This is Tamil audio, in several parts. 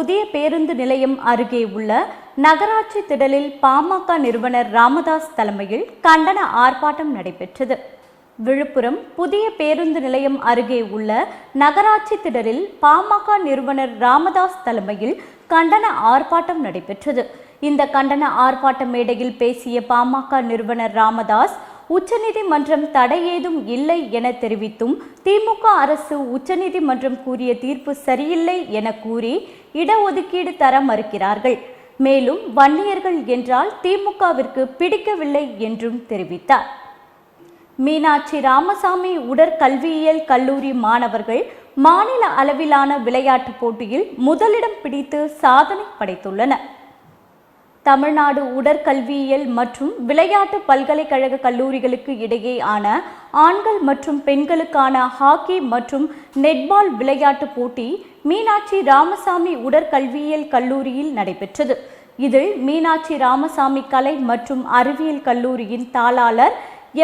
புதிய பேருந்து நிலையம் அருகே உள்ள நகராட்சி திடலில் பாமக நிறுவனர் ராமதாஸ் தலைமையில் கண்டன ஆர்ப்பாட்டம் நடைபெற்றது. விழுப்புரம் புதிய பேருந்து நிலையம் அருகே உள்ள நகராட்சி திடலில் பாமக நிறுவனர் ராமதாஸ் தலைமையில் கண்டன ஆர்ப்பாட்டம் நடைபெற்றது. இந்த கண்டன ஆர்ப்பாட்ட மேடையில் பேசிய பாமக நிறுவனர் ராமதாஸ் உச்சநீதிமன்றம் தடை ஏதும் இல்லை என தெரிவித்தும் திமுக அரசு உச்சநீதிமன்றம் கூறிய தீர்ப்பு சரியில்லை என கூறி இடஒதுக்கீடு தர மறுக்கிறார்கள். மேலும் வன்னியர்கள் என்றால் திமுகவிற்கு பிடிக்கவில்லை என்றும் தெரிவித்தார். மீனாட்சி ராமசாமி உடற்கல்வியியல் கல்லூரி மாணவர்கள் மாநில அளவிலான விளையாட்டுப் போட்டியில் முதலிடம் பிடித்து சாதனை படைத்துள்ளனர். தமிழ்நாடு உடற்கல்வியியல் மற்றும் விளையாட்டு பல்கலைக்கழக கல்லூரிகளுக்கு இடையேயான ஆண்கள் மற்றும் பெண்களுக்கான ஹாக்கி மற்றும் நெட்பால் விளையாட்டுப் போட்டி மீனாட்சி ராமசாமி உடற்கல்வியியல் கல்லூரியில் நடைபெற்றது. இதில் மீனாட்சி ராமசாமி கலை மற்றும் அறிவியல் கல்லூரியின் தாளாளர்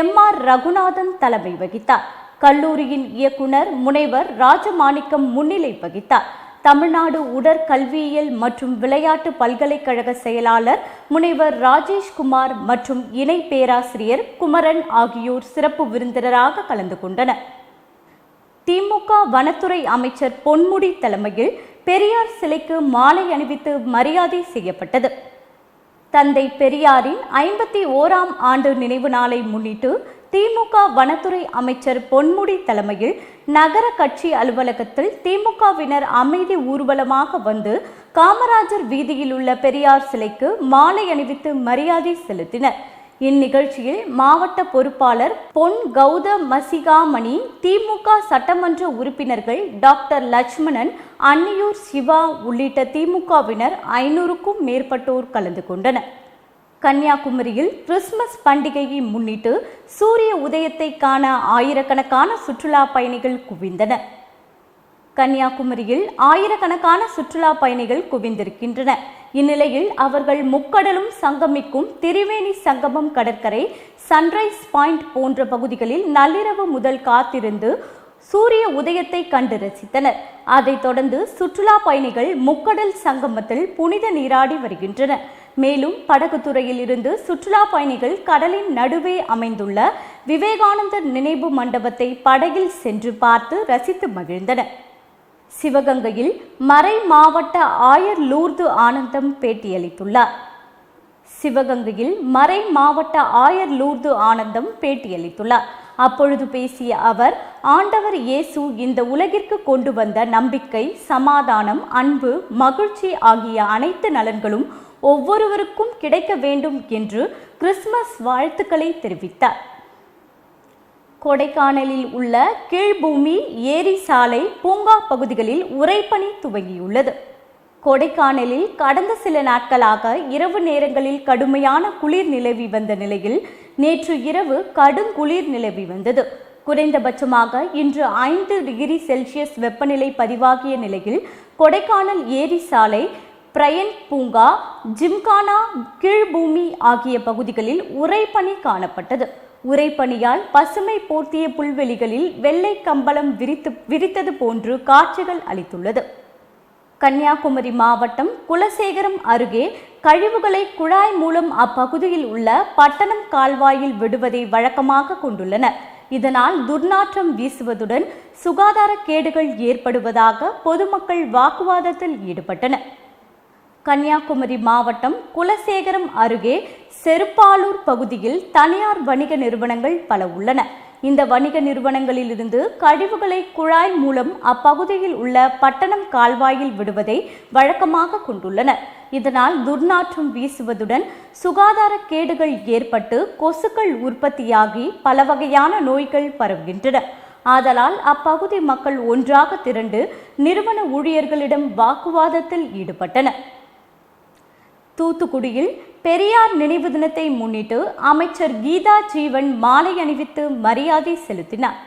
எம் ஆர் ரகுநாதன் தலைமை வகித்தார். கல்லூரியின் இயக்குனர் முனைவர் ராஜமாணிக்கம் முன்னிலை வகித்தார். தமிழ்நாடு உடற்கல்வியியல் மற்றும் விளையாட்டு பல்கலைக்கழக செயலாளர் முனைவர் ராஜேஷ்குமார் மற்றும் இணை பேராசிரியர் குமரன் ஆகியோர் சிறப்பு விருந்தினராக கலந்து கொண்டனர். திமுக வனத்துறை அமைச்சர் பொன்முடி தலைமையில் பெரியார் சிலைக்கு மாலை அணிவித்து மரியாதை செய்யப்பட்டது. தந்தை பெரியாரின் ஐம்பத்தி ஓராம் ஆண்டு நினைவு நாளை முன்னிட்டு திமுக வனத்துறை அமைச்சர் பொன்முடி தலைமையில் நகர கட்சி அலுவலகத்தில் திமுகவினர் அமைதி ஊர்வலமாக வந்து காமராஜர் வீதியில் உள்ள பெரியார் சிலைக்கு மாலை அணிவித்து மரியாதை செலுத்தினர். இந்நிகழ்ச்சியில் மாவட்ட பொறுப்பாளர் பொன் கௌத மசிகாமணி திமுக சட்டமன்ற உறுப்பினர்கள் டாக்டர் லட்சுமணன் அன்னியூர் சிவா உள்ளிட்ட திமுகவினர் ஐநூறுக்கும் மேற்பட்டோர் கலந்து கொண்டனர். கன்னியாகுமரியில் கிறிஸ்துமஸ் பண்டிகையை முன்னிட்டு சூரிய உதயத்தை காண ஆயிரக்கணக்கான சுற்றுலா பயணிகள் குவிந்தனர் கன்னியாகுமரியில் ஆயிரக்கணக்கான சுற்றுலா பயணிகள் குவிந்திருக்கின்றனர் இந்நிலையில் அவர்கள் முக்கடலும் சங்கமிக்கும் திரிவேணி சங்கமம் கடற்கரை சன்ரைஸ் பாயிண்ட் போன்ற பகுதிகளில் நள்ளிரவு முதல் காத்திருந்து சூரிய உதயத்தை கண்டு ரசித்தனர். அதைத் தொடர்ந்து சுற்றுலா பயணிகள் முக்கடல் சங்கமத்தில் புனித நீராடி வருகின்றனர் மேலும் படகுத்துறையில் இருந்து சுற்றுலா பயணிகள் கடலின் நடுவே அமைந்துள்ள விவேகானந்தர் நினைவு மண்டபத்தை படகில் சென்று பார்த்து ரசித்து மகிழ்ந்தனர். சிவகங்கையில் மறை மாவட்ட ஆயர் லூர்து ஆனந்தம் பேட்டியளித்துள்ளார். சிவகங்கையில் மறை மாவட்ட ஆயர் லூர்து ஆனந்தம் பேட்டியளித்துள்ளார். அப்பொழுது பேசிய அவர் ஆண்டவர் இயேசு இந்த உலகிற்கு கொண்டு வந்த நம்பிக்கை சமாதானம் அன்பு மகிழ்ச்சி ஆகிய அனைத்து நலன்களும் ஒவ்வொருவருக்கும் கிடைக்க வேண்டும் என்று கிறிஸ்துமஸ் வாழ்த்துக்களை தெரிவித்தார். கொடைக்கானலில் உள்ள கீழ்பூமி ஏரி சாலை பூங்கா பகுதிகளில் உறைபனி துவங்கியுள்ளது. கொடைக்கானலில் கடந்த சில நாட்களாக இரவு நேரங்களில் கடுமையான குளிர் நிலவி வந்த நிலையில் நேற்று இரவு கடும் குளிர் நிலவி வந்தது. குறைந்தபட்சமாக இன்று ஐந்து டிகிரி செல்சியஸ் வெப்பநிலை பதிவாகிய நிலையில் கொடைக்கானல் ஏரி சாலை பிரயன் பூங்கா ஜிம்கானா கீழ்பூமி ஆகிய பகுதிகளில் உறைபனி காணப்பட்டது. உறைபனியால் பசுமை போர்த்திய புல்வெளிகளில் வெள்ளை கம்பளம் விரித்து விரித்தது போன்று காட்சிகள் அளித்துள்ளது. கன்னியாகுமரி மாவட்டம் குலசேகரம் அருகே கழிவுகளை குழாய் மூலம் அப்பகுதியில் உள்ள பட்டணம் கால்வாயில் விடுவதை வழக்கமாக கொண்டுள்ளனர். இதனால் துர்நாற்றம் வீசுவதுடன் சுகாதார கேடுகள் ஏற்படுவதாக பொதுமக்கள் வாக்குவாதத்தில் ஈடுபட்டனர். கன்னியாகுமரி மாவட்டம் குலசேகரம் அருகே செருப்பாலூர் பகுதியில் தனியார் வணிக நிறுவனங்கள் பல உள்ளன. இந்த வணிக நிறுவனங்களிலிருந்து கழிவுகளை குழாய் மூலம் அப்பகுதியில் உள்ள பட்டணம் கால்வாயில் விடுவதை வழக்கமாக கொண்டுள்ளனர். இதனால் துர்நாற்றம் வீசுவதுடன் சுகாதார கேடுகள் ஏற்பட்டு கொசுக்கள் உற்பத்தியாகி பல வகையான நோய்கள் பரவுகின்றன. ஆதலால் அப்பகுதி மக்கள் ஒன்றாக திரண்டு நிறுவன ஊழியர்களிடம் வாக்குவாதத்தில் ஈடுபட்டனர். தூத்துக்குடியில் பெரியார் நினைவு தினத்தை முன்னிட்டு அமைச்சர் கீதா ஜீவன் மாலை அணிவித்து மரியாதை செலுத்தினார்.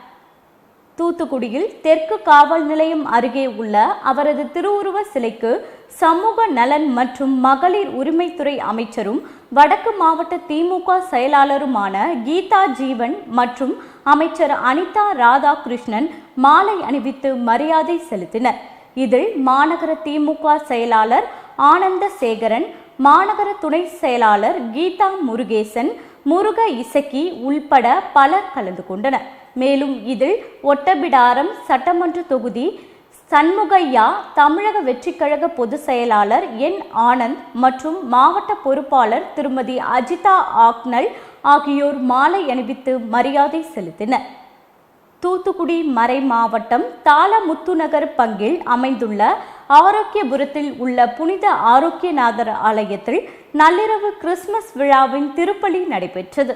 தூத்துக்குடியில் தெற்கு காவல் நிலையம் அருகே உள்ள அவரது திருவுருவ சிலைக்கு சமூக நலன் மற்றும் மகளிர் உரிமைத்துறை அமைச்சரும் வடக்கு மாவட்ட திமுக செயலாளருமான கீதா ஜீவன் மற்றும் அமைச்சர் அனிதா ராதாகிருஷ்ணன் மாலை அணிவித்து மரியாதை செலுத்தினர். இதில் மாநகர திமுக செயலாளர் ஆனந்த சேகரன் மாநகர துணை செயலாளர் கீதா முருகேசன் முருக இசக்கி உள்பட பலர் கலந்து கொண்டனர். மேலும் இதில் ஒட்டபிடாரம் சட்டமன்ற தொகுதி சண்முகையா தமிழக வெற்றிக்கழக பொதுச் செயலாளர் என் ஆனந்த் மற்றும் மாவட்ட பொறுப்பாளர் திருமதி அஜிதா ஆக்னல் ஆகியோர் மாலை அணிவித்து மரியாதை செலுத்தினர். தூத்துக்குடி மறை மாவட்டம் தாளமுத்துநகர் பங்கில் அமைந்துள்ள ஆரோக்கியபுரத்தில் உள்ள புனித ஆரோக்கியநாதர் ஆலயத்தில் நள்ளிரவு கிறிஸ்துமஸ் விழாவின் திருப்பலி நடைபெற்றது.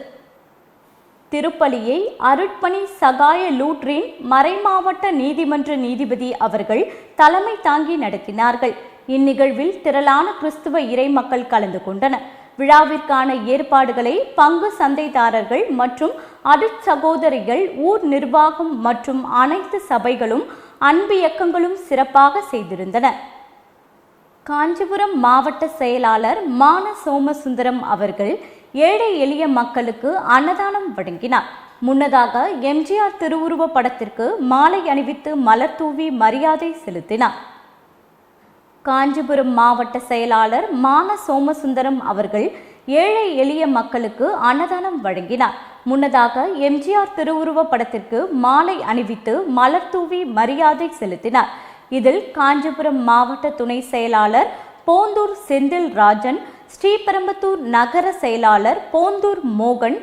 திருப்பலியை அருட்பணி சகாய லூட்ரின் மறைமாவட்ட நீதிமன்ற நீதிபதி அவர்கள் தலைமை தாங்கி நடத்தினார்கள். இந்நிகழ்வில் திரளான கிறிஸ்துவ இறை மக்கள் கலந்து கொண்டனர். விழாவிற்கான ஏற்பாடுகளை பங்கு சந்தைதாரர்கள் மற்றும் அருட்சகோதரிகள் ஊர் நிர்வாகம் மற்றும் அனைத்து சபைகளும் அன்பு இயக்கங்களும் சிறப்பாக செய்திருந்தன. காஞ்சிபுரம் மாவட்ட செயலாளர் மான சோமசுந்தரம் அவர்கள் ஏழை எளிய மக்களுக்கு அன்னதானம் வழங்கினார். முன்னதாக எம்ஜிஆர் திருவுருவ படத்திற்கு மாலை அணிவித்து மலர் தூவி மரியாதை செலுத்தினார். காஞ்சிபுரம் மாவட்ட செயலாளர் மான சோமசுந்தரம் அவர்கள் ஏழை எளிய மக்களுக்கு அன்னதானம் வழங்கினார். முன்னதாக எம்ஜிஆர் திருவுருவ படத்திற்கு மாலை அணிவித்து மலர் தூவி மரியாதை செலுத்தினார். இதில் காஞ்சிபுரம் மாவட்ட துணை செயலாளர் போந்தூர் செந்தில் ராஜன் ஸ்ரீபெரும்புத்தூர் நகர செயலாளர் போந்தூர் மோகன்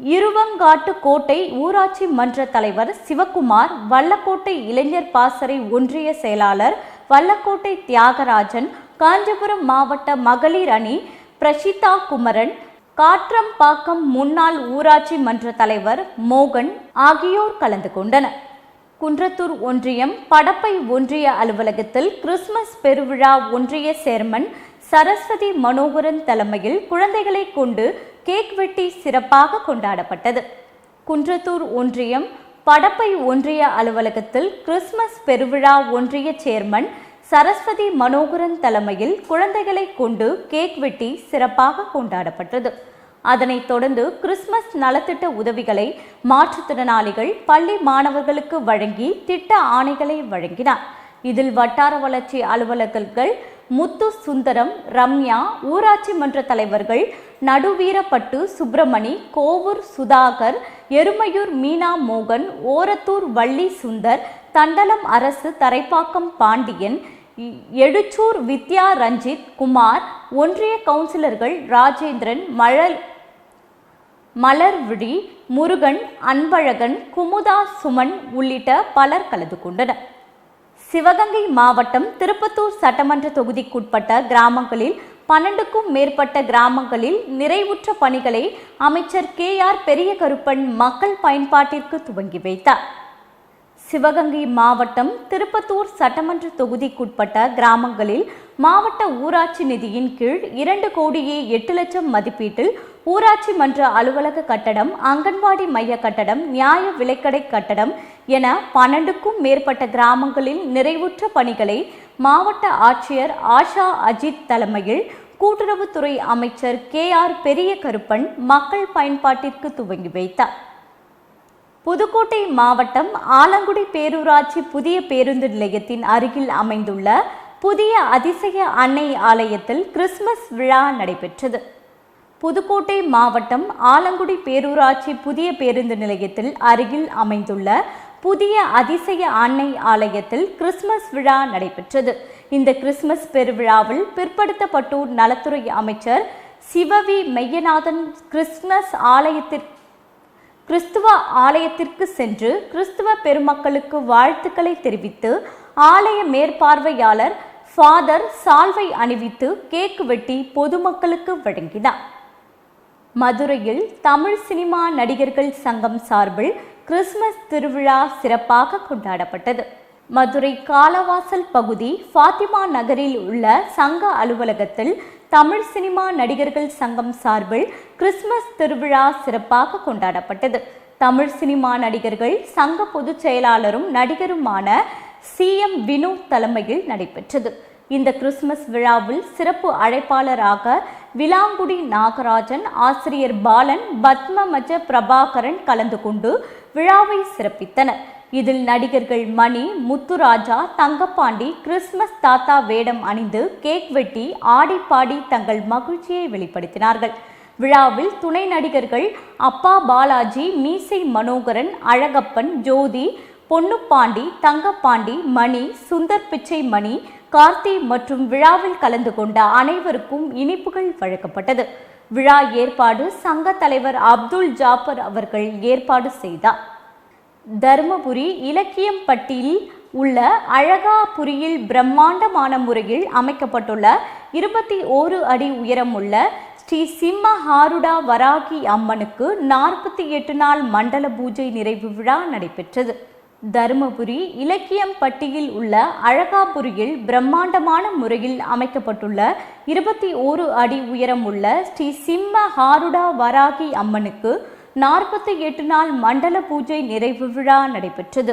இருவங்காட்டு கோட்டை ஊராட்சி மன்ற தலைவர் சிவக்குமார் வல்லக்கோட்டை இளைஞர் பாசறை ஒன்றிய செயலாளர் வல்லக்கோட்டை தியாகராஜன் காஞ்சிபுரம் மாவட்ட மகளிர் அணி பிரஷிதா குமரன் காற்றம்பாக்கம் முன்னாள் ஊராட்சி மன்ற தலைவர் மோகன் ஆகியோர் கலந்து கொண்டனர். குன்றத்தூர் ஒன்றியம் படப்பை ஒன்றிய அலுவலகத்தில் கிறிஸ்துமஸ் பெருவிழா ஒன்றிய சேர்மன் சரஸ்வதி மனோகரன் தலைமையில் குழந்தைகளை கொண்டு கேக் வெட்டி சிறப்பாக கொண்டாடப்பட்டது. குன்றத்தூர் ஒன்றியம் படப்பை ஒன்றிய அலுவலகத்தில் கிறிஸ்துமஸ் பெருவிழா ஒன்றிய சேர்மன் சரஸ்வதி மனோகரன் தலைமையில் குழந்தைகளை கொண்டு கேக் வெட்டி சிறப்பாக கொண்டாடப்பட்டது. அதனைத் தொடர்ந்து கிறிஸ்துமஸ் நலத்திட்ட உதவிகளை மாற்றுத்திறனாளிகள் பள்ளி மாணவர்களுக்கு வழங்கி திட்ட ஆணைகளை வழங்கினார். இதில் வட்டார வளர்ச்சி அலுவலகர்கள் முத்து சுந்தரம் ரம்யா ஊராட்சி மன்ற தலைவர்கள் நடுவீரப்பட்டு சுப்பிரமணி கோவூர் சுதாகர் எருமையூர் மீனா மோகன் ஓரத்தூர் வள்ளி சுந்தர் தண்டலம் அரசு தரைப்பாக்கம் பாண்டியன் எழுச்சூர் வித்யா ரஞ்சித் குமார் ஒன்றிய கவுன்சிலர்கள் ராஜேந்திரன் மழல் மலர்விழி முருகன் அன்பழகன் குமுதா சுமன் உள்ளிட்ட பலர் கலந்து கொண்டனர். சிவகங்கை மாவட்டம் திருப்பத்தூர் சட்டமன்ற தொகுதிக்குட்பட்ட கிராமங்களில் பன்னெண்டுக்கும் மேற்பட்ட கிராமங்களில் நிறைவுற்ற பணிகளை அமைச்சர் கே ஆர் பெரிய கருப்பன் மக்கள் பயன்பாட்டிற்கு துவங்கி வைத்தார். சிவகங்கை மாவட்டம் திருப்பத்தூர் சட்டமன்ற தொகுதிக்குட்பட்ட கிராமங்களில் மாவட்ட ஊராட்சி நிதியின் கீழ் இரண்டு கோடியே எட்டு லட்சம் மதிப்பீட்டில் ஊராட்சி மன்ற அலுவலக கட்டடம் அங்கன்வாடி மைய கட்டடம் நியாய விலைக்கடை கட்டடம் என பன்னெண்டுக்கும் மேற்பட்ட கிராமங்களில் நிறைவுற்ற பணிகளை மாவட்ட ஆட்சியர் ஆஷா அஜித் தலைமையில் கூட்டுறவுத்துறை அமைச்சர் கே ஆர் பெரிய கருப்பன் மக்கள் பயன்பாட்டிற்கு துவங்கி வைத்தார். புதுக்கோட்டை மாவட்டம் ஆலங்குடி பேரூராட்சி புதிய பேருந்து நிலையத்தின் அருகில் அமைந்துள்ள புதிய அதிசய அன்னை ஆலயத்தில் கிறிஸ்துமஸ் விழா நடைபெற்றது. புதுக்கோட்டை மாவட்டம் ஆலங்குடி பேரூராட்சி புதிய பேருந்து நிலையத்தில் அருகில் அமைந்துள்ள புதிய அதிசய அன்னை ஆலயத்தில் கிறிஸ்துமஸ் விழா நடைபெற்றது. இந்த கிறிஸ்துமஸ் பெருவிழாவில் பிற்படுத்தப்பட்டோர் நலத்துறை அமைச்சர் சிவவி மெய்யநாதன் கிறிஸ்துமஸ் ஆலயத்திற்கு கிறிஸ்துவ ஆலயத்திற்கு சென்று கிறிஸ்துவ பெருமக்களுக்கு வாழ்த்துக்களை தெரிவித்து ஆலய மேற்பார்வையாளர் ஃபாதர் சால்வை அணிவித்து கேக் வெட்டி பொதுமக்களுக்கு வழங்கினார். மதுரையில் தமிழ் சினிமா நடிகர்கள் சங்கம் சார்பில் கிறிஸ்துமஸ் திருவிழா சிறப்பாக கொண்டாடப்பட்டது. மதுரை காலவாசல் பகுதி ஃபாத்திமா நகரில் உள்ள சங்க அலுவலகத்தில் தமிழ் சினிமா நடிகர்கள் சங்கம் சார்பில் கிறிஸ்துமஸ் திருவிழா சிறப்பாக கொண்டாடப்பட்டது. தமிழ் சினிமா நடிகர்கள் சங்க பொதுச் செயலாளரும் நடிகருமான சி. எம். வினோத் தலைமையில் நடைபெற்றது. இந்த கிறிஸ்துமஸ் விழாவில் சிறப்பு அழைப்பாளராக விலாங்குடி நாகராஜன் ஆசிரியர் பாலன் பத்மமஜ பிரபாகரன் கலந்து கொண்டு விழாவை சிறப்பித்தனர். இதில் நடிகர்கள் மணி முத்துராஜா தங்கப்பாண்டி கிறிஸ்துமஸ் தாத்தா வேடம் அணிந்து கேக் வெட்டி ஆடி பாடி தங்கள் மகிழ்ச்சியை வெளிப்படுத்தினார்கள். விழாவில் துணை நடிகர்கள் அப்பா பாலாஜி மீசை மனோகரன் அழகப்பன் ஜோதி பொன்னுப்பாண்டி தங்கப்பாண்டி மணி சுந்தர் பிச்சை மணி கார்த்தி மற்றும் விழாவில் கலந்து கொண்ட அனைவருக்கும் இனிப்புகள் வழங்கப்பட்டது. விழா ஏற்பாடு சங்க தலைவர் அப்துல் ஜாபர் அவர்கள் ஏற்பாடு செய்தார். தருமபுரி இலக்கியம் பட்டியில் உள்ள அழகாபுரியில் பிரம்மாண்டமான முறையில் அமைக்கப்பட்டுள்ள இருபத்தி ஓரு அடி உயரமுள்ள ஸ்ரீ சிம்ம ஹாருடா வராகி அம்மனுக்கு நாற்பத்தி எட்டு நாள் மண்டல பூஜை நிறைவு விழா நடைபெற்றது. தருமபுரி இலக்கியம் பட்டியில் உள்ள அழகாபுரியில் பிரம்மாண்டமான முறையில் அமைக்கப்பட்டுள்ள இருபத்தி ஓரு அடி உயரமுள்ள ஸ்ரீ சிம்ம ஹாருடா வராகி அம்மனுக்கு நாற்பத்தி எட்டு நாள் மண்டல பூஜை நிறைவு விழா நடைபெற்றது.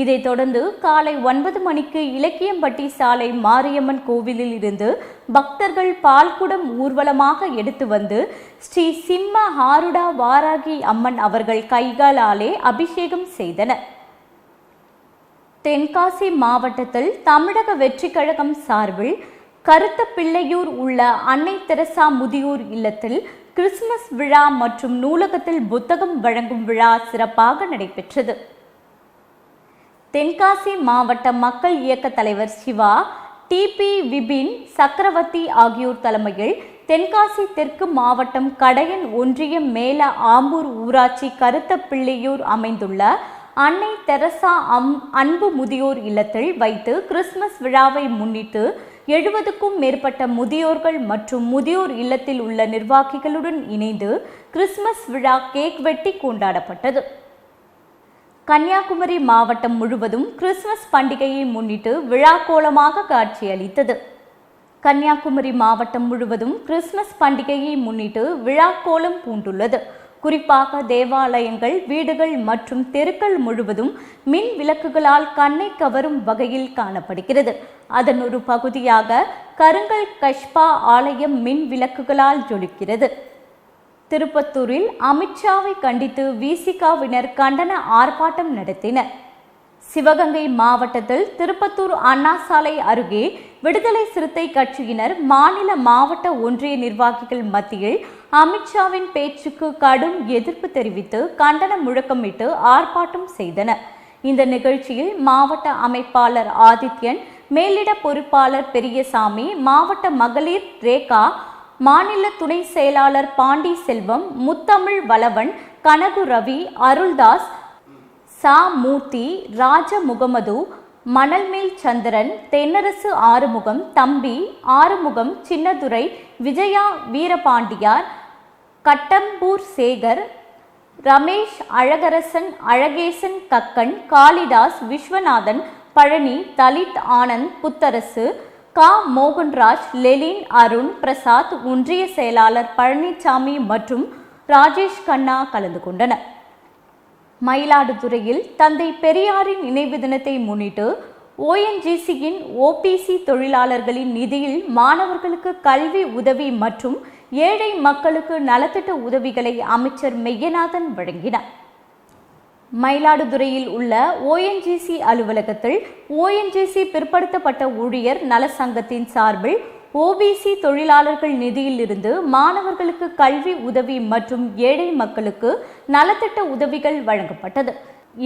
இதைத் தொடர்ந்து காலை ஒன்பது மணிக்கு இலக்கியம்பட்டி சாலை மாரியம்மன் கோவிலில் இருந்து பக்தர்கள் பால்குடம் ஊர்வலமாக எடுத்து வந்து ஸ்ரீ சிம்ம ஹாருடா வாராகி அம்மன் அவர்கள் கைகளாலே அபிஷேகம் செய்தனர். தென்காசி மாவட்டத்தில் தமிழக வெற்றிக் கழகம் சார்பில் கருத்த பிள்ளையூர் உள்ள அன்னை தெரசா முதியோர் இல்லத்தில் கிறிஸ்துமஸ் விழா மற்றும் நூலகத்தில் புத்தகம் வழங்கும் விழா சிறப்பாக நடைபெற்றது. தென்காசி மாவட்ட மக்கள் இயக்க தலைவர் சிவா டிபி விபின் சக்கரவர்த்தி ஆகியோர் தலைமையில் தென்காசி தெற்கு மாவட்டம் கடையன் ஒன்றியம் மேல ஆம்பூர் ஊராட்சி கருத்த பிள்ளையூர் அமைந்துள்ள அன்னை தெரசா அம் அன்பு முதியோர் இல்லத்தில் வைத்து கிறிஸ்துமஸ் விழாவை முன்னிட்டு எழுபதுக்கும் மேற்பட்ட முதியோர்கள் மற்றும் முதியோர் இல்லத்தில் உள்ள நிர்வாகிகளுடன் இணைந்து கிறிஸ்துமஸ் விழா கேக் வெட்டி கொண்டாடப்பட்டது. கன்னியாகுமரி மாவட்டம் முழுவதும் கிறிஸ்துமஸ் பண்டிகையை முன்னிட்டு விழா கோலமாக காட்சியளித்தது. கன்னியாகுமரி மாவட்டம் முழுவதும் கிறிஸ்துமஸ் பண்டிகையை முன்னிட்டு விழா கோலம் பூண்டுள்ளது. குறிப்பாக தேவாலயங்கள் வீடுகள் மற்றும் தெருக்கள் முழுவதும் மின் விளக்குகளால் கண்ணை கவரும் வகையில் காணப்படுகிறது. அதன் ஒரு பகுதியாக கருங்கல் கஷ்பா ஆலயம் மின் விளக்குகளால் ஜொலிக்கிறது. திருப்பத்தூரில் அமித்ஷாவை கண்டித்து விசிகாவினர் கண்டன ஆர்ப்பாட்டம் நடத்தினர். சிவகங்கை மாவட்டத்தில் திருப்பத்தூர் அண்ணா சாலை அருகே விடுதலை சிறுத்தை கட்சியினர் மாநில மாவட்ட ஒன்றிய நிர்வாகிகள் மத்தியில் அமித்ஷாவின் பேச்சுக்கு கடும் எதிர்ப்பு தெரிவித்து கண்டன முழக்கமிட்டு ஆர்ப்பாட்டம் செய்தனர் இந்த நிகழ்ச்சியில் மாவட்ட அமைப்பாளர் ஆதித்யன் மேலிட பொறுப்பாளர் பெரியசாமி மாவட்ட மகளிர் ரேகா மாநில துணை செயலாளர் பாண்டி செல்வம் முத்தமிழ் வளவன் கனகு ரவி அருள்தாஸ் சா மூர்த்தி ராஜ முகமது மணல்மேல் சந்திரன் தென்னரசு ஆறுமுகம் தம்பி ஆறுமுகம் சின்னதுரை விஜயா வீரபாண்டியார் கட்டம்பூர் சேகர் ரமேஷ் அழகரசன் அழகேசன் கக்கன் காளிதாஸ் விஸ்வநாதன் பழனி தலித் ஆனந்த் புத்தரசு கா. மோகன்ராஜ் லெலின் அருண் பிரசாத் ஒன்றிய செயலாளர் பழனிசாமி மற்றும் ராஜேஷ் கண்ணா கலந்து கொண்டனர். மயிலாடுதுறையில் தந்தை பெரியாரின் நினைவு தினத்தை முன்னிட்டு ஓஎன்ஜிசியின் ஓபிசி தொழிலாளர்களின் நிதியில் மாணவர்களுக்கு கல்வி உதவி மற்றும் ஏழை மக்களுக்கு நலத்திட்ட உதவிகளை அமைச்சர் மெய்யநாதன் வழங்கினார். மயிலாடுதுறையில் உள்ள ஓஎன்ஜிசி அலுவலகத்தில் ஓஎன்ஜிசி பிற்படுத்தப்பட்ட ஊழியர் நல சங்கத்தின் சார்பில் ஓபிசி தொழிலாளர்கள் நிதியிலிருந்து மாணவர்களுக்கு கல்வி உதவி மற்றும் ஏழை மக்களுக்கு நலத்திட்ட உதவிகள் வழங்கப்பட்டது.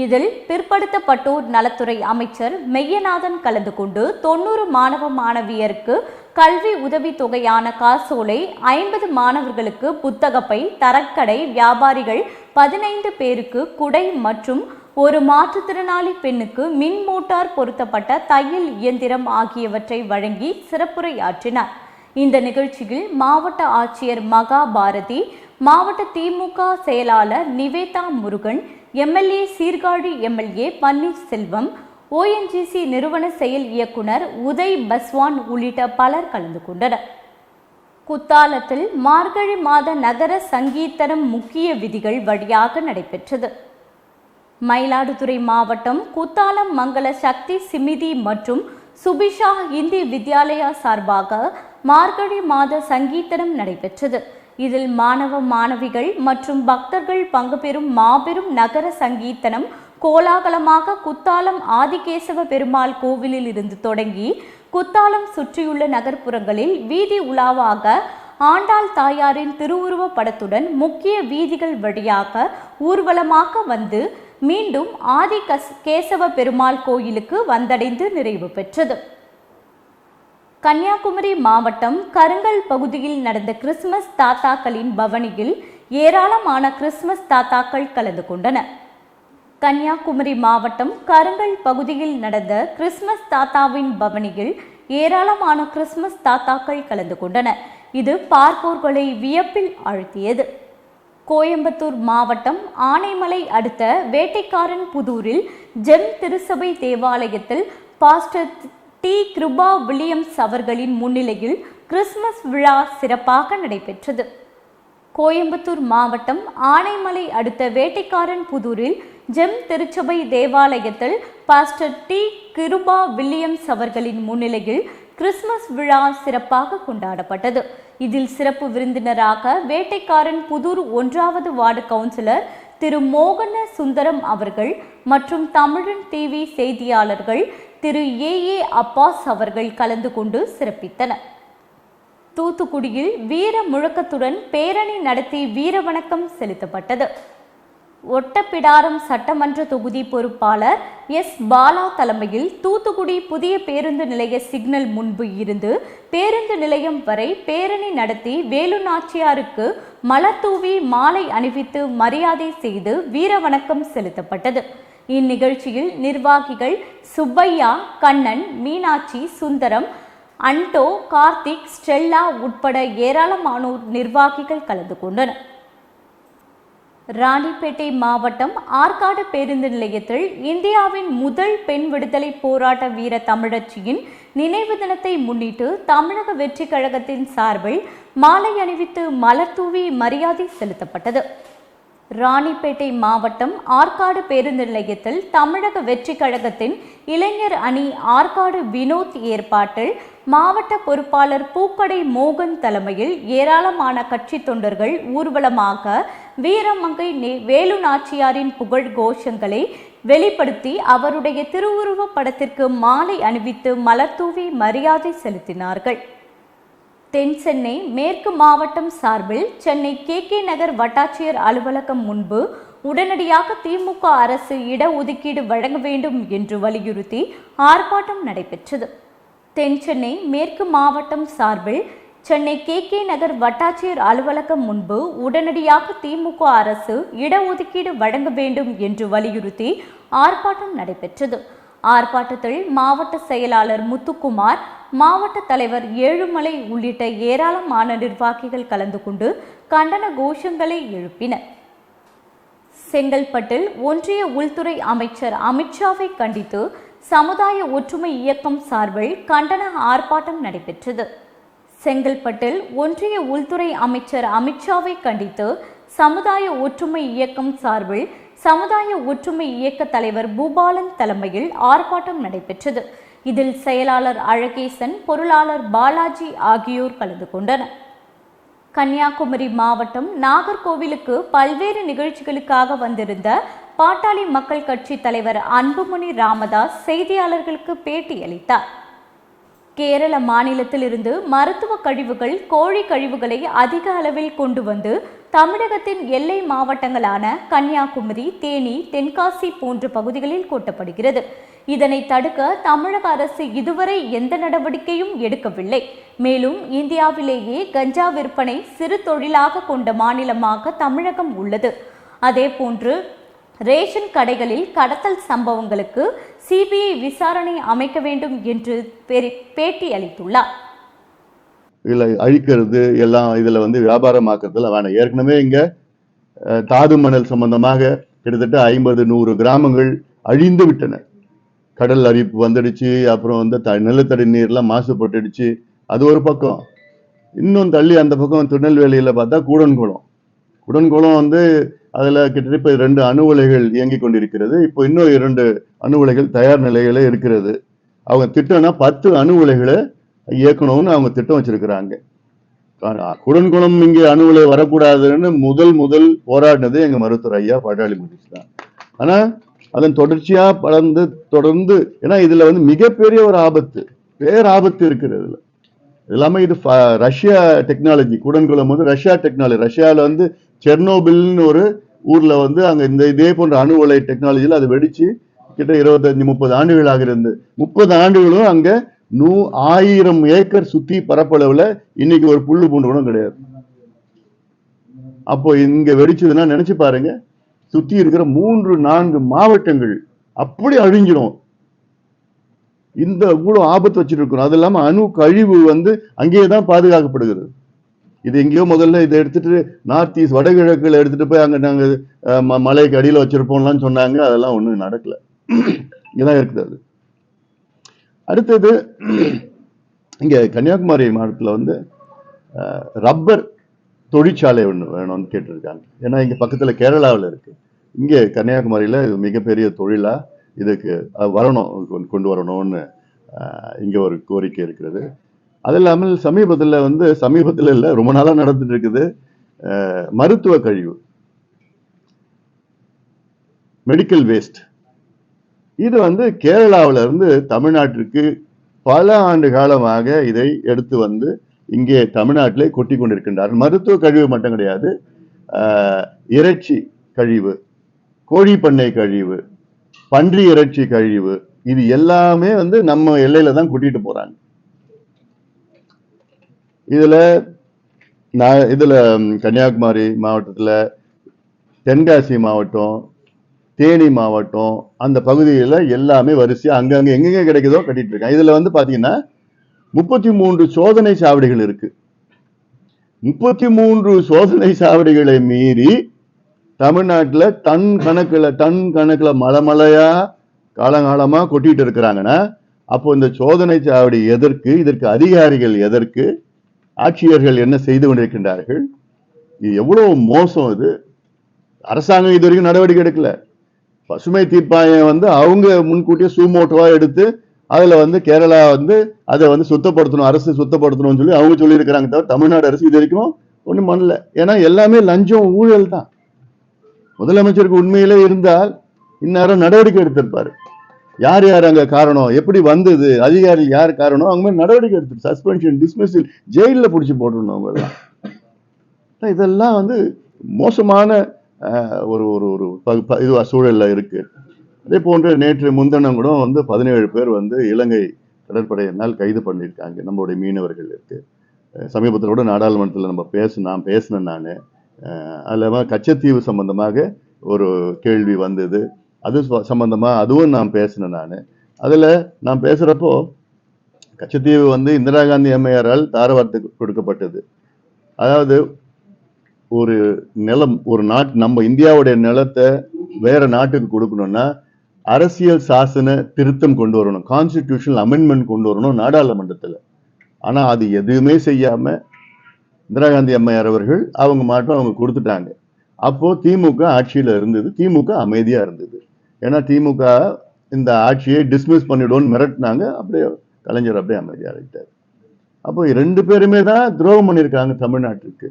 இதில் பிற்படுத்தப்பட்டோர் நலத்துறை அமைச்சர் மெய்யநாதன் கலந்து கொண்டு தொண்ணூறு மாணவ மாணவியருக்கு கல்வி உதவி தொகையான காசோலை ஐம்பது மாணவர்களுக்கு புத்தகப்பை தரக்கடை வியாபாரிகள் பதினைந்து பேருக்கு குடை மற்றும் ஒரு மாற்றுத்திறனாளி பெண்ணுக்கு மின் மோட்டார் பொருத்தப்பட்ட தையல் இயந்திரம் ஆகியவற்றை வழங்கி சிறப்புரையாற்றினார். இந்த நிகழ்ச்சியில் மாவட்ட ஆட்சியர் மகா பாரதி மாவட்ட திமுக செயலாளர் Nivetha Murugan MLA Sirkazhi MLA Panneerselvam ONGC நிறுவன செயல் இயக்குனர் உதய் பஸ்வான் உள்ளிட்ட பலர் கலந்து கொண்டனர். குத்தாலத்தில் மார்கழி மாத நகர சங்கீதனம் முக்கிய விதிகள் வழியாக நடைபெற்றது. மயிலாடுதுறை மாவட்டம் குத்தாலம் மங்கள சக்தி சிமிதி மற்றும் சுபிஷா இந்தி வித்யாலயா சார்பாக மார்கழி மாத சங்கீதனம் நடைபெற்றது. இதில் மாணவ மாணவிகள் மற்றும் பக்தர்கள் பங்கு பெறும் மாபெரும் நகர சங்கீதனம் கோலாகலமாக குத்தாலம் ஆதிகேசவ பெருமாள் கோவிலில் இருந்து தொடங்கி குத்தாலம் சுற்றியுள்ள நகர்ப்புறங்களில் வீதி உலாவாக ஆண்டாள் தாயாரின் திருவுருவ படத்துடன் முக்கிய வீதிகள் வழியாக ஊர்வலமாக வந்து மீண்டும் ஆதி கஸ் கேசவ பெருமாள் கோயிலுக்கு வந்தடைந்து நிறைவு பெற்றது. கன்னியாகுமரி மாவட்டம் கருங்கல் பகுதியில் நடந்த கிறிஸ்துமஸ் தாத்தாக்களின் பவனியில் ஏராளமான கிறிஸ்துமஸ் தாத்தாக்கள் கலந்து கொண்டனர். கன்னியாகுமரி மாவட்டம் கருங்கல் பகுதியில் நடந்த கிறிஸ்துமஸ் தாத்தாவின் பவனியில் ஏராளமான கிறிஸ்துமஸ் தாத்தாக்கள் கலந்து கொண்டனர். இது பார்ப்போர்களை வியப்பில் ஆழ்த்தியது. கோயம்புத்தூர் மாவட்டம் ஆனைமலை அடுத்த வேட்டைக்காரன் புதூரில் ஜெம் திருசபை தேவாலயத்தில் பாஸ்டர் டி. கிருபா வில்லியம்ஸ் அவர்களின் முன்னிலையில் கிறிஸ்துமஸ் விழா சிறப்பாக நடைபெற்றது. கோயம்புத்தூர் மாவட்டம் ஆனைமலை அடுத்த வேட்டைக்காரன் புதூரில் ஜெம் திருச்சபை தேவாலயத்தில் பாஸ்டர் டி. கிருபா வில்லியம்ஸ் அவர்களின் முன்னிலையில் கிறிஸ்துமஸ் விழா சிறப்பாக கொண்டாடப்பட்டது. இதில் சிறப்பு விருந்தினராக வேட்டைக்காரன் புதூர் ஒன்றாவது வார்டு கவுன்சிலர் திரு. மோகன சுந்தரம் அவர்கள் மற்றும் தமிழன் டிவி செய்தியாளர்கள் திரு. ஏ. ஏ. அப்பாஸ் அவர்கள் கலந்து கொண்டு சிறப்பித்தனர். தூத்துக்குடியில் வீர முழக்கத்துடன் பேரணி நடத்தி வீரவணக்கம் செலுத்தப்பட்டது. ஒட்டப்பிடாரம் சட்டமன்ற தொகுதி பொறுப்பாளர் எஸ். பாலா தலைமையில் தூத்துக்குடி புதிய பேருந்து நிலைய சிக்னல் முன்பு இருந்து பேருந்து நிலையம் வரை பேரணி நடத்தி வேலு நாச்சியாருக்கு மலர்தூவி மாலை அணிவித்து மரியாதை செய்து வீரவணக்கம் செலுத்தப்பட்டது. இந்நிகழ்ச்சியில் நிர்வாகிகள் சுப்பையா கண்ணன் மீனாட்சி சுந்தரம் அன்டோ கார்த்திக் ஸ்டெல்லா உட்பட ஏராளமானோர் நிர்வாகிகள் கலந்து கொண்டனர். ராணிப்பேட்டை மாவட்டம் ஆற்காடு பேருந்து நிலையத்தில் இந்தியாவின் முதல் பெண் விடுதலை போராட்ட வீர தமிழச்சியின் நினைவு தினத்தை முன்னிட்டு தமிழக வெற்றி கழகத்தின் சார்பில் மாலை அணிவித்து மலர் தூவி மரியாதை செலுத்தப்பட்டது. ராணிப்பேட்டை மாவட்டம் ஆற்காடு பேருந்து நிலையத்தில் தமிழக வெற்றி கழகத்தின் இளைஞர் அணி ஆற்காடு வினோத் ஏற்பாட்டில் மாவட்ட பொறுப்பாளர் பூக்கடை மோகன் தலைமையில் ஏராளமான கட்சி தொண்டர்கள் ஊர்வலமாக வீரமங்கை நே- வேலு நாச்சியாரின் புகழ் கோஷங்களை வெளிப்படுத்தி அவருடைய திருவுருவப் படத்திற்கு மாலை அணிவித்து மலர்தூவி மரியாதை செலுத்தினார்கள். தென் சென்னை மேற்கு மாவட்டம் சார்பில் சென்னை கே கே நகர் வட்டாட்சியர் அலுவலகம் முன்பு உடனடியாக திமுக அரசு இடஒதுக்கீடு வழங்க வேண்டும் என்று வலியுறுத்தி ஆர்ப்பாட்டம் நடைபெற்றது. தென் சென்னை மேற்கு மாவட்டம் சார்பில் சென்னை கே கே நகர் வட்டாட்சியர் அலுவலகம் முன்பு உடனடியாக திமுக அரசு இடஒதுக்கீடு வழங்க வேண்டும் என்று வலியுறுத்தி ஆர்ப்பாட்டம் நடைபெற்றது. ஆர்ப்பாட்டத்தில் மாவட்ட செயலாளர் முத்துக்குமார் மாவட்ட தலைவர் ஏழுமலை உள்ளிட்ட ஏராளமான நிர்வாகிகள் கலந்து கொண்டு கண்டன கோஷங்களை எழுப்பினர். செங்கல்பட்டில் ஒன்றிய உள்துறை அமைச்சர் அமித்ஷாவை கண்டித்து சமுதாய ஒற்றுமை இயக்கம் சார்பில் கண்டன ஆர்ப்பாட்டம் நடைபெற்றது. செங்கல்பட்டில் ஒன்றிய உள்துறை அமைச்சர் அமித்ஷாவை கண்டித்து சமுதாய ஒற்றுமை இயக்கம் சார்பில் சமுதாய ஒற்றுமை இயக்க தலைவர் பூபாலன் தலைமையில் ஆர்ப்பாட்டம் நடைபெற்றது. இதில் செயலாளர் அழகேசன் பொருளாளர் பாலாஜி ஆகியோர் கலந்து கொண்டனர். கன்னியாகுமரி மாவட்டம் நாகர்கோவிலுக்கு பல்வேறு நிகழ்ச்சிகளுக்காக வந்திருந்த பாட்டாளி மக்கள் கட்சி தலைவர் அன்புமணி ராமதாஸ் செய்தியாளர்களுக்கு பேட்டி அளித்தார் கேரள மாநிலத்திலிருந்து மருத்துவ கழிவுகள் கோழி கழிவுகளை அதிக அளவில் கொண்டு வந்து தமிழகத்தின் எல்லை மாவட்டங்களான கன்னியாகுமரி தேனி தென்காசி போன்ற பகுதிகளில் கொட்டப்படுகிறது. இதனை தடுக்க தமிழக அரசு இதுவரை எந்த நடவடிக்கையும் எடுக்கவில்லை. மேலும் இந்தியாவிலேயே கஞ்சா விற்பனை சிறு தொழிலாக கொண்ட மாநிலமாக தமிழகம் உள்ளது. அதேபோன்று ரேஷன் கடைகளில் கடத்தல் சம்பவங்களுக்கு சிபிஐ விசாரணை அமைக்க வேண்டும் என்று பேட்டி அளித்துள்ளார் இதில் அழிக்கிறது எல்லாம் இதில் வந்து வியாபாரமாக்குறதுல வேணாம். ஏற்கனவே இங்கே தாது மணல் சம்பந்தமாக கிட்டத்தட்ட ஐம்பது நூறு கிராமங்கள் அழிந்து விட்டன. கடல் அரிப்பு வந்துடுச்சு அப்புறம் வந்து த நிலத்தடி நீர்லாம் மாசுபட்டுடுச்சு. அது ஒரு பக்கம். இன்னும் தள்ளி அந்த பக்கம் திருநெல்வேலியில் பார்த்தா கூடன்குளம். கூடன்குளம் வந்து அதில் கிட்டத்தட்ட இப்போ ரெண்டு அணு உலைகள் இயங்கி கொண்டிருக்கிறது. இப்போ இன்னும் இரண்டு அணு உலைகள் தயார் நிலையில இருக்கிறது. அவங்க திட்டம்னா பத்து அணு உலைகளை இயக்கணும்னு அவங்க திட்டம் வச்சிருக்கிறாங்க. குடன்குளம் இங்கே அணு உலை வரக்கூடாதுன்னு முதல் முதல் போராடினது எங்க மருத்துவர் ஐயா பாட்டாளி முனிஸ் தான். ஆனா அதன் தொடர்ச்சியா பலர்ந்து தொடர்ந்து ஏன்னா இதுல வந்து மிகப்பெரிய ஒரு ஆபத்து பேராபத்து ஆபத்து இதுல எல்லாமே இது ஃப- ரஷ்யா டெக்னாலஜி குடன்குளம் வந்து ரஷ்யா டெக்னாலஜி ரஷ்யாவில் வந்து செர்னோபில்னு ஒரு ஊரில் வந்து அங்கே இந்த இதே போன்ற அணு உலை டெக்னாலஜியில் அது வெடிச்சு கிட்ட இருபத்தஞ்சு முப்பது ஆண்டுகள் இருந்து முப்பது ஆண்டுகளும் அங்கே நூ ஆயிரம் ஏக்கர் சுற்றி பரப்பளவில் இன்னைக்கு ஒரு புல்லு பூண்டு கூட கிடையாது. அப்போ இங்கே வெடிச்சதுன்னா நினச்சி பாருங்கள் சுத்தி இருக்கிற மூன்று நான்கு மாவட்டங்கள் அப்படி அழிஞ்சிடும் இந்த இவ்வளவு ஆபத்து வச்சுட்டு இருக்கணும். அது இல்லாம அணு கழிவு வந்து அங்கேயே தான் பாதுகாக்கப்படுகிறது. இது எங்கேயோ முதல்ல இதை எடுத்துட்டு நார்த் ஈஸ்ட் வடகிழக்கில் எடுத்துட்டு போய் அங்கே நாங்கள் மலைக்கு அடியில வச்சிருப்போம்லாம் சொன்னாங்க. அதெல்லாம் ஒன்றும் நடக்கல. இங்கதான் இருக்குது அது. அடுத்தது இங்க கன்னியாகுமரி மாவட்டத்தில் வந்து ரப்பர் தொழிற்சாலை ஒன்று வேணும்னு கேட்டிருக்காங்க. ஏன்னா இங்க பக்கத்துல கேரளாவில் இருக்கு. இங்கே கன்னியாகுமரியில் இது மிகப்பெரிய தொழிலாக இதுக்கு வரணும் கொண்டு- வரணும்னு இங்கே ஒரு கோரிக்கை இருக்கிறது. அது இல்லாமல் சமீபத்தில் வந்து சமீபத்தில் இல்லை ரொம்ப நாளாக நடந்துட்டு இருக்குது மருத்துவ கழிவு. மெடிக்கல் வேஸ்ட் இது வந்து கேரளாவுல இருந்து தமிழ்நாட்டிற்கு பல ஆண்டு காலமாக இதை எடுத்து வந்து இங்கே தமிழ்நாட்டிலே கொட்டி கொண்டிருக்கின்றார் மருத்துவ கழிவு மட்டும் கிடையாது இறைச்சி கழிவு. கோழி பண்ணை கழிவு பன்றி இறைச்சி கழிவு இது எல்லாமே வந்து நம்ம எல்லையில தான் கூட்டிட்டு போறாங்க. இதுல நான் இதுல கன்னியாகுமரி மாவட்டத்துல தென்காசி மாவட்டம் தேனி மாவட்டம் அந்த பகுதியில் எல்லாமே வரிசையா அங்கங்கே எங்கெங்க கிடைக்குதோ கட்டிட்டு இருக்காங்க. இதுல வந்து பாத்தீங்கன்னா முப்பத்தி மூன்று சோதனை சாவடிகள் இருக்கு. முப்பத்தி மூன்று சோதனை சாவடிகளை மீறி தமிழ்நாட்டில் டன் கணக்கில் டன் கணக்கில் மலை மலையா காலங்காலமா கொட்டிட்டு இருக்கிறாங்கன்னா அப்போ இந்த சோதனை சாவடி எதற்கு இதற்கு அதிகாரிகள் எதற்கு ஆட்சியர்கள் என்ன செய்து கொண்டிருக்கின்றார்கள்? இது எவ்வளவு மோசம் இது. அரசாங்கம் இது வரைக்கும் நடவடிக்கை எடுக்கல. பசுமை தீர்ப்பாயம் வந்து அவங்க முன்கூட்டியே சூமோட்டோவா எடுத்து அதுல வந்து கேரளா வந்து அதை வந்து சுத்தப்படுத்தணும் அரசு சுத்தப்படுத்தணும்னு சொல்லி அவங்க சொல்லியிருக்கிறாங்க தவிர தமிழ்நாடு அரசு இது வரைக்கும் ஒன்றும் பண்ணல. ஏன்னா எல்லாமே லஞ்சம் ஊழல் தான் முதலமைச்சருக்கு உண்மையிலே இருந்தால் இந்நேரம் நடவடிக்கை எடுத்திருப்பாரு. யார் யார் அங்க காரணம்? எப்படி வந்தது? அதிகாரி யார் காரணம்? அவங்க மாதிரி நடவடிக்கை எடுத்து சஸ்பென்ஷன் டிஸ்மிஸில் ஜெயிலில் பிடிச்சி போட்டுருணும் அவங்கெல்லாம். இதெல்லாம் வந்து மோசமான ஒரு ஒரு ஒரு இதுவாக சூழலில் இருக்குது இருக்கு. அதே போன்று நேற்று முன்தினம் கூட வந்து பதினேழு பேர் வந்து இலங்கை கடற்படையினால் கைது பண்ணியிருக்காங்க. நம்மளுடைய மீனவர்கள் இருக்குது சமீபத்தில் கூட நாடாளுமன்றத்தில் நம்ம பேச நான் பேசினேன் நான். அதில் இல்லாமல் கச்சத்தீவு சம்பந்தமாக ஒரு கேள்வி வந்தது. அது ச- அதுவும் நான் பேசினேன் நான். அதில் நான் பேசுகிறப்போ கச்சத்தீவு வந்து இந்திரா காந்தி அம்மையாரால் தாரவார்த்து கொடுக்கப்பட்டது. அதாவது ஒரு நிலம் ஒரு நாட்டு நம்ம இந்தியாவுடைய நிலத்தை வேற நாட்டுக்கு கொடுக்கணும்னா அரசியல் சாசன திருத்தம் கொண்டு வரணும். கான்ஸ்டிடியூஷனல் அமெண்ட்மெண்ட் கொண்டு வரணும் நாடாளுமன்றத்தில். ஆனால் அது எதுவுமே செய்யாமல் இந்திரா காந்தி அம்மையார் அவர்கள் அவங்க மாட்டும் அவங்க கொடுத்துட்டாங்க. அப்போது திமுக ஆட்சியில் இருந்தது. திமுக அமைதியாக இருந்தது. ஏன்னா திமுக இந்த ஆட்சியை டிஸ்மிஸ் பண்ணிவிடுவோன்னு மிரட்டினாங்க. அப்படியே கலைஞர் அப்படியே அமைதியாக இருக்காரு அப்போ ரெண்டு பேருமே தான் துரோகம் பண்ணியிருக்காங்க தமிழ்நாட்டுக்கு.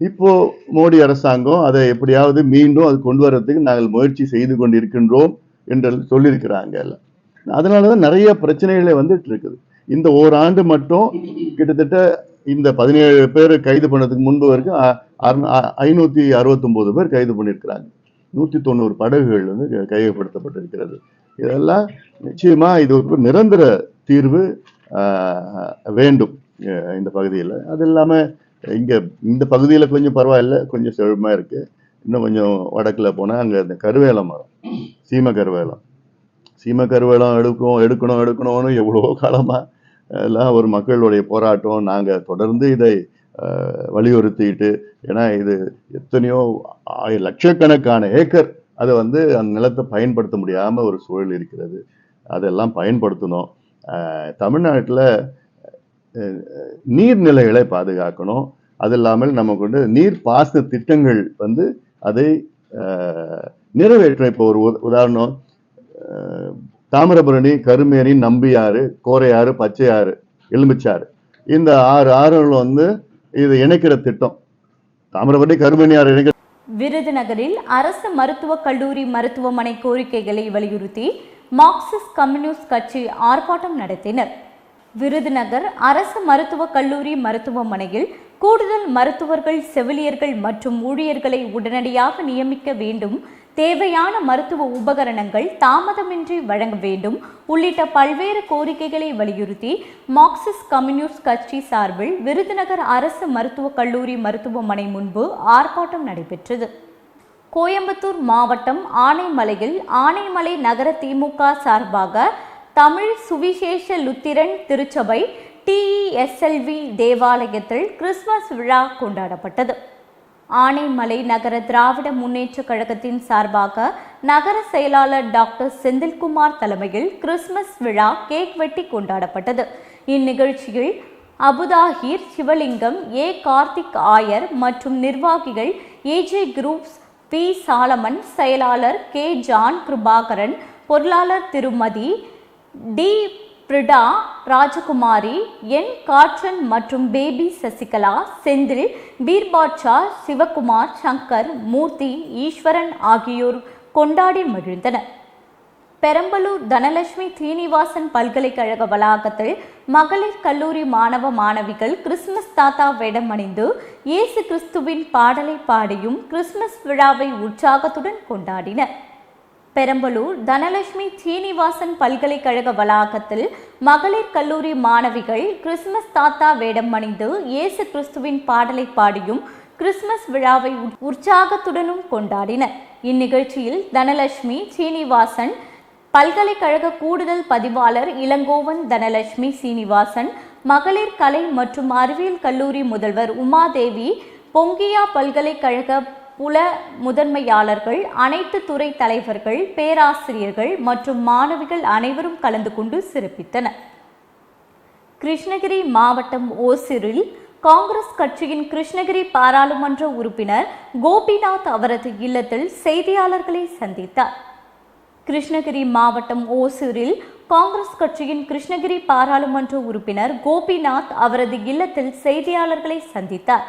இப்போ மோடி அரசாங்கம் அதை எப்படியாவது மீண்டும் அது கொண்டு வர்றதுக்கு நாங்கள் முயற்சி செய்து கொண்டிருக்கின்றோம் என்று சொல்லியிருக்கிறாங்க எல்லாம். அதனாலதான் நிறைய பிரச்சனைகளே வந்துட்டு இருக்குது. இந்த ஓராண்டு மட்டும் கிட்டத்தட்ட இந்த பதினேழு பேர் கைது பண்ணதுக்கு முன்பு வரைக்கும் அறுநூ- ஐநூத்தி அறுபத்தொன்பது பேர் கைது பண்ணியிருக்கிறாங்க. நூத்தி தொண்ணூறு படகுகள் வந்து கையகப்படுத்தப்பட்டிருக்கிறது. இதெல்லாம் நிச்சயமா இது ஒரு நிரந்தர தீர்வு வேண்டும் இந்த பகுதியில். அது இல்லாமல் இங்கே இந்த பகுதியில் கொஞ்சம் பரவாயில்ல கொஞ்சம் செழுமா இருக்கு. இன்னும் கொஞ்சம் வடக்கில் போனால் அங்கே இந்த கருவேலம் மரம் சீம கருவேலம். சீம கருவேலம் எடுக்கும் எடுக்கணும் எடுக்கணும்னு எவ்வளவோ காலமாக எல்லாம் ஒரு மக்களுடைய போராட்டம். நாங்கள் தொடர்ந்து இதை வலியுறுத்திட்டு ஏன்னா இது எத்தனையோ ஆய- லட்சக்கணக்கான ஏக்கர் அதை வந்து அந்த நிலத்தை பயன்படுத்த முடியாமல் ஒரு சூழல் இருக்கிறது. அதெல்லாம் பயன்படுத்தணும். தமிழ்நாட்டில் நீர்நிலைகளை பாதுகாக்கணும். அது இல்லாமல் நமக்கு வந்து நீர் பாசன திட்டங்கள் வந்து அதை நிறைவேற்ற இப்போ ஒரு உதாரணம் தாமிரபரணி கருமேனி நம்பியாறு கோரையாறு பச்சையாறு எலும்பிச்சாறு இந்த ஆறு ஆறுகள் வந்து இது இணைக்கிற திட்டம். தாமிரபரணி கருமேனி ஆறு இணைக்கிற விருதுநகரில் அரசு மருத்துவக் கல்லூரி மருத்துவமனை கோரிக்கைகளை வலியுறுத்தி மார்க்சிஸ்ட் கம்யூனிஸ்ட் கட்சி ஆர்ப்பாட்டம் நடத்தினர். விருதுநகர் அரசு மருத்துவக் கல்லூரி மருத்துவமனையில் கூடுதல் மருத்துவர்கள் செவிலியர்கள் மற்றும் ஊழியர்களை உடனடியாக நியமிக்க வேண்டும் தேவையான மருத்துவ உபகரணங்கள் தாமதமின்றி வழங்க வேண்டும். உள்ளிட்ட பல்வேறு கோரிக்கைகளை வலியுறுத்தி மார்க்சிஸ்ட் கம்யூனிஸ்ட் கட்சி சார்பில் விருதுநகர் அரசு மருத்துவக் கல்லூரி மருத்துவமனை முன்பு ஆர்ப்பாட்டம் நடைபெற்றது. கோயம்புத்தூர் மாவட்டம் ஆனைமலையில் ஆனைமலை நகர திமுக சார்பாக தமிழ் சுவிசேஷ லுத்திரன் திருச்சபை டிஇஎஸ்எல்வி தேவாலயத்தில் கிறிஸ்துமஸ் விழா கொண்டாடப்பட்டது. ஆனைமலை நகர திராவிட முன்னேற்றக் கழகத்தின் சார்பாக நகர செயலாளர் டாக்டர் செந்தில்குமார் தலைமையில் கிறிஸ்துமஸ் விழா கேக் வெட்டி கொண்டாடப்பட்டது. இந்நிகழ்ச்சியில் அபுதாஹிர் சிவலிங்கம் ஏ. கார்த்திக் ஆயர் மற்றும் நிர்வாகிகள் ஏஜே குரூப்ஸ் பி. சாலமன் செயலாளர் கே. ஜான் கிருபாகரன் பொருளாளர் திருமதி டி. பிரிடா ராஜகுமாரி என் காற்றன் மற்றும் பேபி சசிகலா செந்தில் பீர்பாட்சா சிவகுமார் சங்கர் மூர்த்தி ஈஸ்வரன் ஆகியோர் கொண்டாடி மகிழ்ந்தனர். பெரம்பலூர் தனலட்சுமி சீனிவாசன் பல்கலைக்கழக வளாகத்தில் மகளிர் கல்லூரி மாணவ மாணவிகள் கிறிஸ்துமஸ் தாத்தா வேடமணிந்து இயேசு கிறிஸ்துவின் பாடலை பாடியும் கிறிஸ்துமஸ் விழாவை உற்சாகத்துடன் கொண்டாடினர். பெரம்பலூர் தனலட்சுமி சீனிவாசன் பல்கலைக்கழக வளாகத்தில் மகளிர் கல்லூரி மாணவிகள் கிறிஸ்துமஸ் தாத்தா வேடம் அணிந்து இயேசு கிறிஸ்துவின் பாடலை பாடியும் கிறிஸ்துமஸ் விழாவை உற்சாகத்துடனும் கொண்டாடினர். இந்நிகழ்ச்சியில் தனலட்சுமி சீனிவாசன் பல்கலைக்கழக கூடுதல் பதிவாளர் இளங்கோவன் தனலட்சுமி சீனிவாசன் மகளிர் கலை மற்றும் அறிவியல் கல்லூரி முதல்வர் உமாதேவி பொங்கியா பல்கலைக்கழக உல முதன்மையாளர்கள் அனைத்து துறை தலைவர்கள் பேராசிரியர்கள் மற்றும் மாணவிகள் அனைவரும் கலந்து கொண்டு சிறப்பித்தனர். கிருஷ்ணகிரி மாவட்டம் ஓசூரில் காங்கிரஸ் கட்சியின் கிருஷ்ணகிரி பாராளுமன்ற உறுப்பினர் கோபிநாத் அவரது இல்லத்தில் செய்தியாளர்களை சந்தித்தார். கிருஷ்ணகிரி மாவட்டம் ஓசூரில் காங்கிரஸ் கட்சியின் கிருஷ்ணகிரி பாராளுமன்ற உறுப்பினர் கோபிநாத் அவரது இல்லத்தில் செய்தியாளர்களை சந்தித்தார்.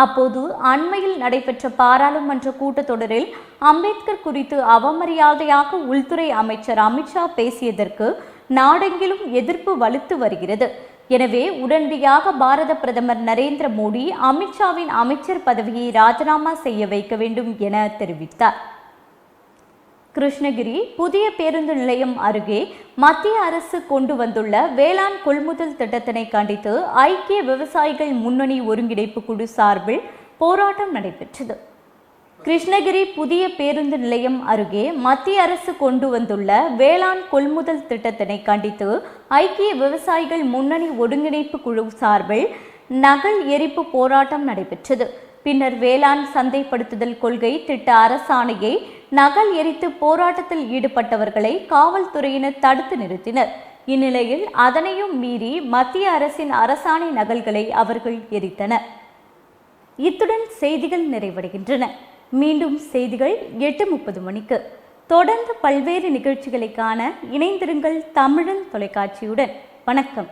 அப்போது அண்மையில் நடைபெற்ற பாராளுமன்ற கூட்டத்தொடரில் அம்பேத்கர் குறித்து அவமரியாதையாக உள்துறை அமைச்சர் அமித்ஷா பேசியதற்கு நாடெங்கிலும் எதிர்ப்பு வலுத்து வருகிறது. எனவே உடனடியாக பாரத பிரதமர் நரேந்திர மோடி அமித்ஷாவின் அமைச்சர் பதவியை ராஜினாமா செய்ய வைக்க வேண்டும் என தெரிவித்தார். கிருஷ்ணகிரி புதிய பேருந்து நிலையம் அருகே மத்திய அரசு கொண்டு வந்துள்ள வேளாண் கொள்முதல் திட்டத்தினை கண்டித்து ஐக்கிய விவசாயிகள் முன்னணி ஒருங்கிணைப்பு குழு சார்பில் போராட்டம் நடைபெற்றது. கிருஷ்ணகிரி புதிய பேருந்து நிலையம் அருகே மத்திய அரசு கொண்டு வந்துள்ள வேளாண் கொள்முதல் திட்டத்தினை கண்டித்து ஐக்கிய விவசாயிகள் முன்னணி ஒருங்கிணைப்பு குழு சார்பில் நகல் எரிப்பு போராட்டம் நடைபெற்றது. பின்னர் வேளாண் சந்தைப்படுத்துதல் கொள்கை திட்ட அரசாணையை நகல் எரித்து போராட்டத்தில் ஈடுபட்டவர்களை காவல்துறையினர் தடுத்து நிறுத்தினர். இந்நிலையில் அதனையும் மீறி மத்திய அரசின் அரசாணை நகல்களை அவர்கள் எரித்தனர். இத்துடன் செய்திகள் நிறைவடைகின்றன. மீண்டும் செய்திகள் எட்டு முப்பது மணிக்கு. தொடர்ந்து பல்வேறு நிகழ்ச்சிகளை காண இணைந்திருங்கள் தமிழன் தொலைக்காட்சியுடன். வணக்கம்.